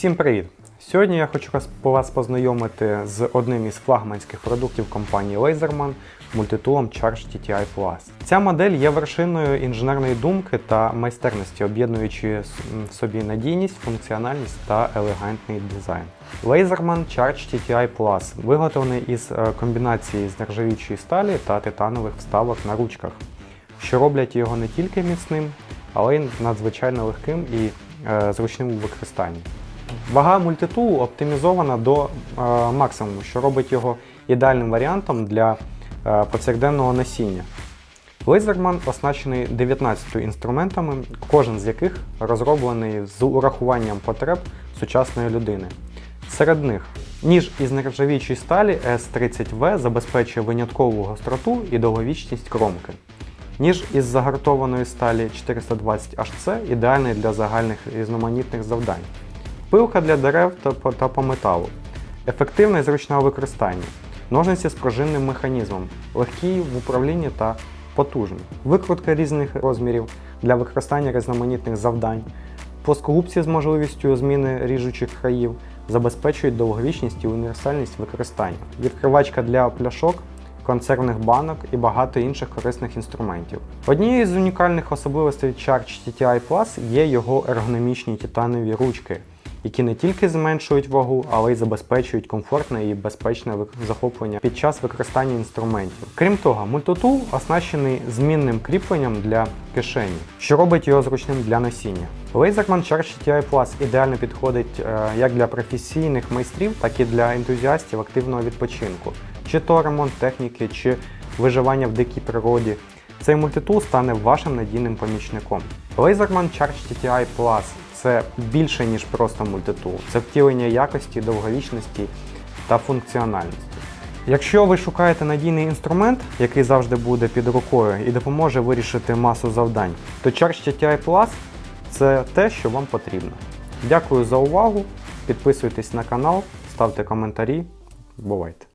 Всім привіт! Сьогодні я хочу вас- познайомити з одним із флагманських продуктів компанії Laserman мультитулом Charge TTI Plus. Ця модель є вершиною інженерної думки та майстерності, об'єднуючи в собі надійність, функціональність та елегантний дизайн. Laserman Charge TTI Plus виготовлений із е, комбінації з нержавіючої сталі та титанових вставок на ручках, що роблять його не тільки міцним, але й надзвичайно легким і е, зручним у використанні. Вага мультитулу оптимізована до е, максимуму, що робить його ідеальним варіантом для е, повсякденного носіння. Лазерман оснащений 19 інструментами, кожен з яких розроблений з урахуванням потреб сучасної людини. Серед них ніж із нержавіючої сталі S30V забезпечує виняткову гостроту і довговічність кромки. Ніж із загартованої сталі 420 HC ідеальний для загальних різноманітних завдань. Пилка для дерев та по, та по металу. Ефективна і зручна у використанні. Ножниці з пружинним механізмом, легкі в управлінні та потужні. Викрутка різних розмірів для використання різноманітних завдань. Плоскогубці з можливістю зміни ріжучих країв забезпечують довговічність і універсальність використання. Відкривачка для пляшок, консервних банок і багато інших корисних інструментів. Однією з унікальних особливостей Charge TTI Plus є його ергономічні титанові ручки, які не тільки зменшують вагу, але й забезпечують комфортне і безпечне захоплення під час використання інструментів. Крім того, мультитул оснащений змінним кріпленням для кишені, що робить його зручним для носіння. Laserman Charge TTI Plus ідеально підходить е, як для професійних майстрів, так і для ентузіастів активного відпочинку, чи то ремонт техніки, чи виживання в дикій природі. Цей мультитул стане вашим надійним помічником. Laserman Charge TTI Plus це більше, ніж просто мультитул. Це втілення якості, довговічності та функціональності. Якщо ви шукаєте надійний інструмент, який завжди буде під рукою і допоможе вирішити масу завдань, то Charge TTI Plus це те, що вам потрібно. Дякую за увагу. Підписуйтесь на канал, ставте коментарі. Бувайте!